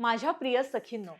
माझ्या प्रिय सखींनो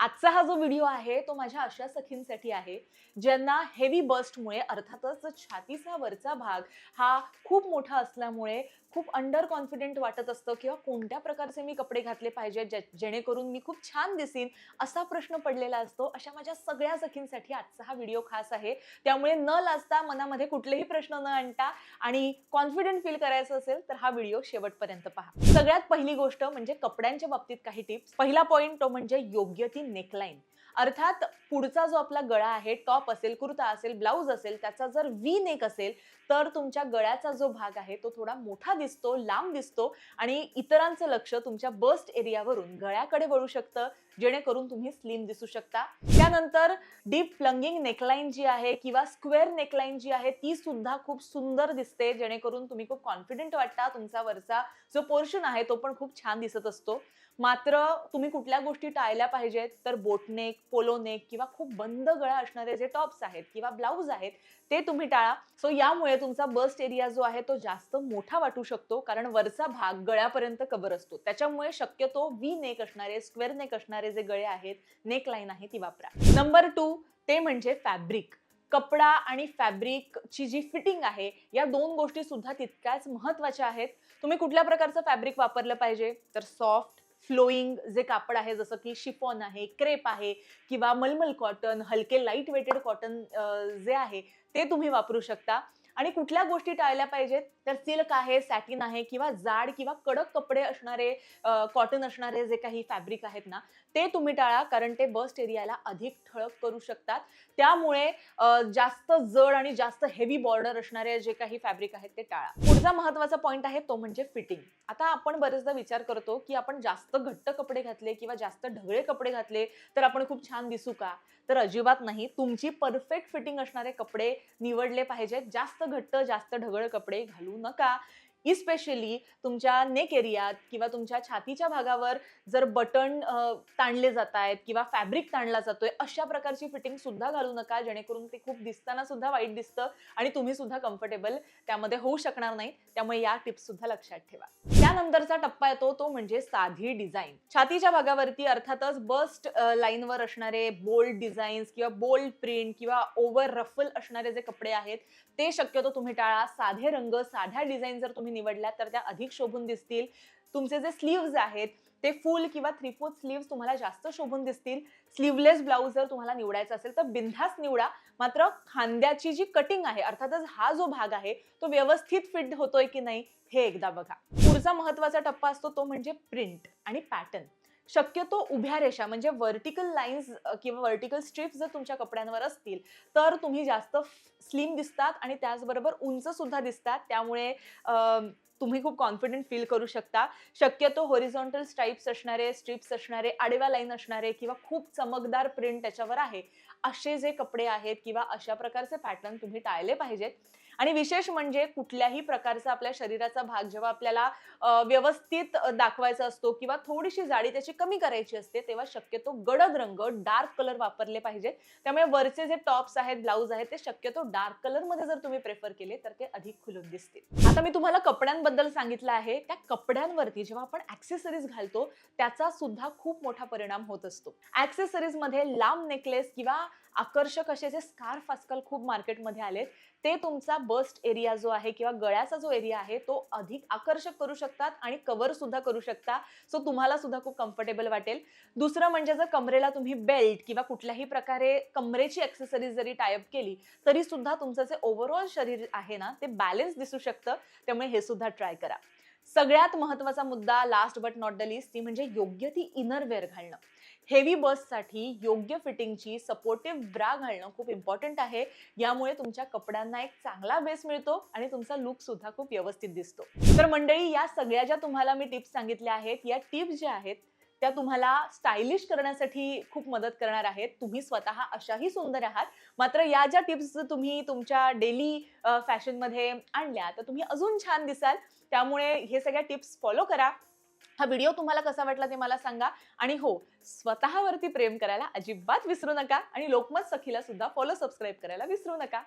आजचा हा जो व्हिडिओ आहे तो माझ्या अशा सखींसाठी आहे ज्यांना हेवी बस्टमुळे अर्थातच छातीचा वरचा भाग हा खूप मोठा असल्यामुळे खूप अंडर कॉन्फिडेंट वाटत असतं किंवा कोणत्या प्रकारचे मी कपडे घातले पाहिजेत जेणेकरून मी खूप छान दिसीन असा प्रश्न पडलेला असतो. अशा माझ्या सगळ्या सखींसाठी आजचा हा व्हिडिओ खास आहे. त्यामुळे न लाजता मनामध्ये कुठलेही प्रश्न न आणता आणि कॉन्फिडंट फील करायचं असेल तर हा व्हिडिओ शेवटपर्यंत पहा. सगळ्यात पहिली गोष्ट म्हणजे कपड्यांच्या बाबतीत काही टिप्स पहिला पॉईंट तो म्हणजे योग्य ती नेकलाईन अर्थात पुढचा जो आपला गळा आहे टॉप असेल कुर्ता असेल ब्लाऊज असेल त्याचा जर व्ही नेक असेल तर तुमच्या गळ्याचा जो भाग आहे तो थोडा मोठा दिसतो लांब दिसतो आणि इतरांचं लक्ष तुमच्या बस्ट एरियावरून गळ्याकडे वळू शकतं जेणेकरून तुम्ही स्लिम दिसू शकता. त्यानंतर डीप फ्लंगिंग नेकलाईन जी आहे किंवा स्क्वेअर नेकलाईन जी आहे ती सुद्धा खूप सुंदर दिसते जेणेकरून तुम्ही खूप कॉन्फिडेंट वाटता तुमचा वरचा जो पोर्शन आहे तो पण खूप छान दिसत असतो. मात्र तुम्ही कुठल्या गोष्टी टाळल्या पाहिजेत तर बोटनेक पोलोनेक किंवा खूप बंद गळा असणारे जे टॉप्स आहेत किंवा ब्लाऊज आहेत ते तुम्ही टाळा. सो यामुळे तुमचा बस्ट एरिया जो आहे तो जास्त मोठा वाटू शकतो कारण वरचा भाग गळ्यापर्यंत कबर असतो. त्याच्यामुळे शक्यतो वी नेक असणारे स्क्वेअर नेक असणारे जे गळे आहेत नेक लाईन आहे ती वापरा. नंबर टू ते म्हणजे फॅब्रिक. कपडा आणि फॅब्रिकची जी फिटिंग आहे या दोन गोष्टी सुद्धा तितक्याच महत्त्वाच्या आहेत. तुम्ही कुठल्या प्रकारचं फॅब्रिक वापरलं पाहिजे? तर सॉफ्ट फ्लोईंग जे कापड आहे जसं की शिफॉन आहे क्रेप आहे किंवा मलमल कॉटन हलके लाइट वेटेड कॉटन जे आहे ते तुम्ही वापरू शकता. आणि कुठल्या गोष्टी टाळल्या पाहिजेत? तर सिल्क आहे सॅटिन आहे किंवा जाड किंवा कडक कपडे असणारे कॉटन असणारे जे काही फॅब्रिक आहेत ना ते तुम्ही टाळा कारण ते बस्ट एरियाला अधिक ठळक करू शकतात. त्यामुळे जास्त जड आणि जास्त हेवी बॉर्डर असणारे जे काही फॅब्रिक आहेत ते टाळा. पुढचा महत्त्वाचा पॉईंट आहे तो म्हणजे फिटिंग आता आपण बरेचदा विचार करतो की आपण जास्त घट्ट कपडे घातले किंवा जास्त ढगळे कपडे घातले तर आपण खूप छान दिसू का? तर अजिबात नाही. तुमची परफेक्ट फिटिंग असणारे कपडे निवडले पाहिजेत. जास्त घट्ट जास्त ढगळ कपडे घालू नका. इस्पेशली तुमच्या नेक एरियात किंवा तुमच्या छातीच्या भागावर जर बटन ताणले जात आहेत किंवा फॅब्रिक ताणला जातोय अशा प्रकारची फिटिंग सुद्धा घालू नका. जेणेकरून ते खूप दिसताना सुद्धा वाईट दिसतं आणि तुम्ही सुद्धा कम्फर्टेबल त्यामध्ये होऊ शकणार नाही. त्यामुळे या टिप्स सुद्धा लक्षात ठेवा. त्यानंतरचा टप्पा येतो तो म्हणजे साधी डिझाईन. छातीच्या भागावरती अर्थातच बस्ट लाईनवर असणारे बोल्ड डिझाईन्स किंवा बोल्ड प्रिंट किंवा ओव्हर रफल असणारे जे कपडे आहेत ते शक्यतो तुम्ही टाळा. साधे रंग साध्या डिझाईन जर तुम्ही निवडल्या तर त्या अधिक शोभून दिसतील. तुमचे जे स्लीव्ज आहेत ते फुल किंवा थ्री फोर्थ स्लीव्ह तुम्हाला जास्त शोभून दिसतील. स्लीवलेस ब्लाऊज जर तुम्हाला निवडायचा असेल तर बिंधास निवडा. मात्र खांद्याची जी कटिंग आहे अर्थातच हा जो भाग आहे तो व्यवस्थित फिट होतोय की नाही हे एकदा बघा. पुढचा महत्त्वाचा टप्पा असतो तो म्हणजे प्रिंट आणि पॅटर्न शक्यतो उभ्या रेषा म्हणजे व्हर्टिकल लाईन्स किंवा व्हर्टिकल स्ट्रिप्स जर तुमच्या कपड्यांवर असतील तर तुम्ही जास्त स्लिम दिसतात आणि त्याचबरोबर उंच सुद्धा दिसतात. त्यामुळे तुम्ही खूप कॉन्फिडंट फील करू शकता. शक्यतो होरिझॉन्टल स्ट्राईप्स असणारे स्ट्रिप्स असणारे आडव्या लाईन असणारे किंवा खूप चमकदार प्रिंट त्याच्यावर आहे असे जे कपडे आहेत किंवा अशा प्रकारचे पॅटर्न तुम्ही टाळले पाहिजेत. आणि विशेष म्हणजे कुठल्याही प्रकारचा आपल्या शरीराचा भाग जेव्हा आपल्याला व्यवस्थित दाखवायचा असतो किंवा थोडीशी जाडी त्याची कमी करायची असते तेव्हा शक्यतो गडद रंग डार्क कलर वापरले पाहिजे त्यामुळे वरचे जे टॉप्स आहेत ब्लाऊज आहेत ते शक्यतो डार्क कलरमध्ये जर तुम्ही प्रेफर केले तर ते अधिक खुलून दिसतील. आता मी तुम्हाला कपड्यांबद्दल सांगितलं आहे. त्या कपड्यांवरती जेव्हा आपण ऍक्सेसरीज घालतो त्याचा सुद्धा खूप मोठा परिणाम होत असतो. ऍक्सेसरीजमध्ये लांब नेकलेस किंवा आकर्षक असे जे स्कार्फ आजकाल खूप मार्केटमध्ये आलेत ते तुमचा बस्ट एरिया जो आहे किंवा गळ्याचा जो एरिया आहे तो अधिक आकर्षक करू शकतात आणि कव्हर सुद्धा करू शकता. सो तुम्हाला सुद्धा खूप कम्फर्टेबल वाटेल. दुसरं म्हणजे जर कमरेला तुम्ही बेल्ट किंवा कुठल्याही प्रकारे कमरेची ऍक्सेसरीज जरी टायअप केली तरी सुद्धा तुमचं जे ओव्हरऑल शरीर आहे ना ते बॅलन्स दिसू शकतं. त्यामुळे हे सुद्धा ट्राय करा. सगळ्यात महत्त्वाचा मुद्दा last but not the least ती म्हणजे योग्य ती इनर वेअर घालणं. हेवी बससाठी योग्य फिटिंगची सपोर्टिव्ह ब्रा घालणं खूप इम्पॉर्टंट आहे. यामुळे तुमच्या कपड्यांना एक चांगला बेस मिळतो आणि तुमचा लुक सुद्धा खूप व्यवस्थित दिसतो. तर मंडळी या सगळ्या ज्या तुम्हाला मी टिप्स सांगितल्या आहेत या टिप्स ज्या आहेत त्या तुम्हाला स्टायलिश करण्यासाठी खूप मदत करणार आहेत. तुम्ही स्वतः अशाही सुंदर आहात. मात्र या ज्या टिप्स तुम्ही तुमच्या डेली फॅशनमध्ये आणल्या तर तुम्ही अजून छान दिसाल. त्यामुळे हे सगळ्या टिप्स फॉलो करा. हा व्हिडिओ तुम्हाला कसा वाटला ते मला सांगा. आणि हो स्वतःवरती प्रेम करायला अजिबात विसरू नका आणि लोकमत सखीला सुद्धा फॉलो सबस्क्राईब करायला विसरू नका.